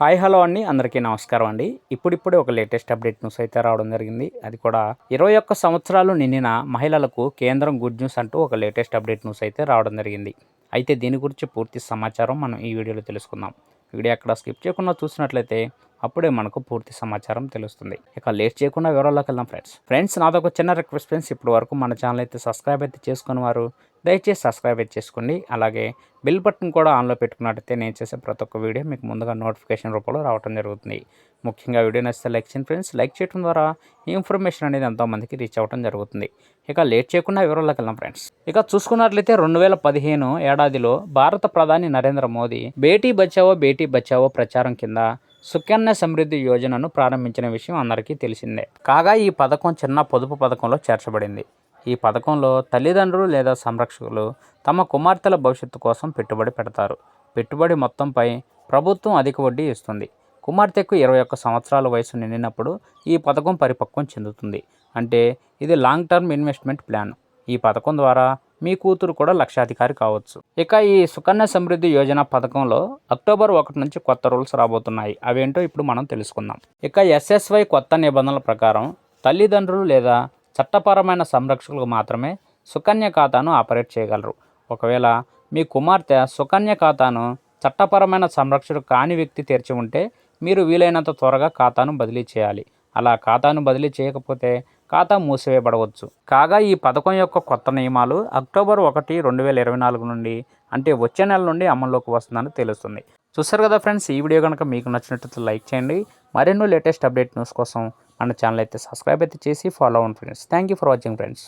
Hi hello అండి. అందరికీ నమస్కారం అండి. ఇప్పుడిప్పుడే ఒక లేటెస్ట్ అప్డేట్ న్యూస్ అయితే రావడం జరిగింది. అది కూడా ఇరవై ఒక్క సంవత్సరాలు నిండిన మహిళలకు కేంద్రం గుడ్ న్యూస్ అంటూ ఒక లేటెస్ట్ అప్డేట్ న్యూస్ అయితే రావడం జరిగింది. అయితే దీని గురించి పూర్తి సమాచారం మనం ఈ వీడియోలో తెలుసుకుందాం. వీడియో అక్కడ స్కిప్ చేయకుండా చూసినట్లయితే అప్పుడే మనకు పూర్తి సమాచారం తెలుస్తుంది. ఇక లేట్ చేయకుండా వివరాల్లోకి వెళ్దాం ఫ్రెండ్స్. ఫ్రెండ్స్ నాదొక చిన్న రిక్వెస్ట్ ఫ్రెండ్స్. ఇప్పటి వరకు మన ఛానల్ అయితే సబ్స్క్రైబ్ అయితే చేసుకుని వారు దయచేసి సబ్స్క్రైబ్ చేసుకోండి. అలాగే బెల్ బటన్ కూడా ఆన్లో పెట్టుకున్నట్టయితే నేను చేసే ప్రతి ఒక్క వీడియో మీకు ముందుగా నోటిఫికేషన్ రూపంలో రావడం జరుగుతుంది. ముఖ్యంగా వీడియో నచ్చితే లైక్ చేయండి ఫ్రెండ్స్. లైక్ చేయడం ద్వారా ఈ ఇన్ఫర్మేషన్ అనేది ఎంతోమందికి రీచ్ అవ్వడం జరుగుతుంది. ఇక లేట్ చేయకుండా వివరాల్లోకి వెళ్దాం ఫ్రెండ్స్. ఇక చూసుకున్నట్లయితే రెండు వేల పదిహేను ఏడాదిలో భారత ప్రధాని నరేంద్ర మోదీ బేటీ బచావో బేటీ బచావో ప్రచారం కింద సుకన్య సమృద్ధి యోజనను ప్రారంభించిన విషయం అందరికీ తెలిసిందే. కాగా ఈ పథకం చిన్న పొదుపు పథకంలో చేర్చబడింది. ఈ పథకంలో తల్లిదండ్రులు లేదా సంరక్షకులు తమ కుమార్తెల భవిష్యత్తు కోసం పెట్టుబడి పెడతారు. పెట్టుబడి మొత్తంపై ప్రభుత్వం అధిక వడ్డీ ఇస్తుంది. కుమార్తెకు ఇరవై ఒక్క సంవత్సరాల వయసు నిండినప్పుడు ఈ పథకం పరిపక్వం చెందుతుంది. అంటే ఇది లాంగ్ టర్మ్ ఇన్వెస్ట్మెంట్ ప్లాన్. ఈ పథకం ద్వారా మీ కూతురు కూడా లక్షాధికారి కావచ్చు. ఇక ఈ సుకన్య సమృద్ధి యోజన పథకంలో అక్టోబర్ ఒకటి నుంచి కొత్త రూల్స్ రాబోతున్నాయి. అవేంటో ఇప్పుడు మనం తెలుసుకుందాం. ఇక ఎస్ఎస్వై కొత్త నిబంధనల ప్రకారం తల్లిదండ్రులు లేదా చట్టపరమైన సంరక్షకులకు మాత్రమే సుకన్య ఖాతాను ఆపరేట్ చేయగలరు. ఒకవేళ మీ కుమార్తె సుకన్య ఖాతాను చట్టపరమైన సంరక్షకుడు కాని వ్యక్తి తెరిచి ఉంటే మీరు వీలైనంత త్వరగా ఖాతాను బదిలీ చేయాలి. అలా ఖాతాను బదిలీ చేయకపోతే ఖాతా మూసివేయబడవచ్చు. కాగా ఈ పథకం యొక్క కొత్త నియమాలు అక్టోబర్ ఒకటి రెండు వేల ఇరవై నాలుగు నుండి అంటే వచ్చే నెల నుండి అమల్లోకి వస్తుందని తెలుస్తుంది. చూస్తారు కదా ఫ్రెండ్స్ ఈ వీడియో కనుక మీకు నచ్చినట్లయితే లైక్ చేయండి. మరెన్నో లేటెస్ట్ అప్డేట్ న్యూస్ కోసం అండ్ ఛానల్ అయితే సబ్స్క్రైబ్ అయితే చేసి ఫాలో అవ్వండి friends thank you for watching friends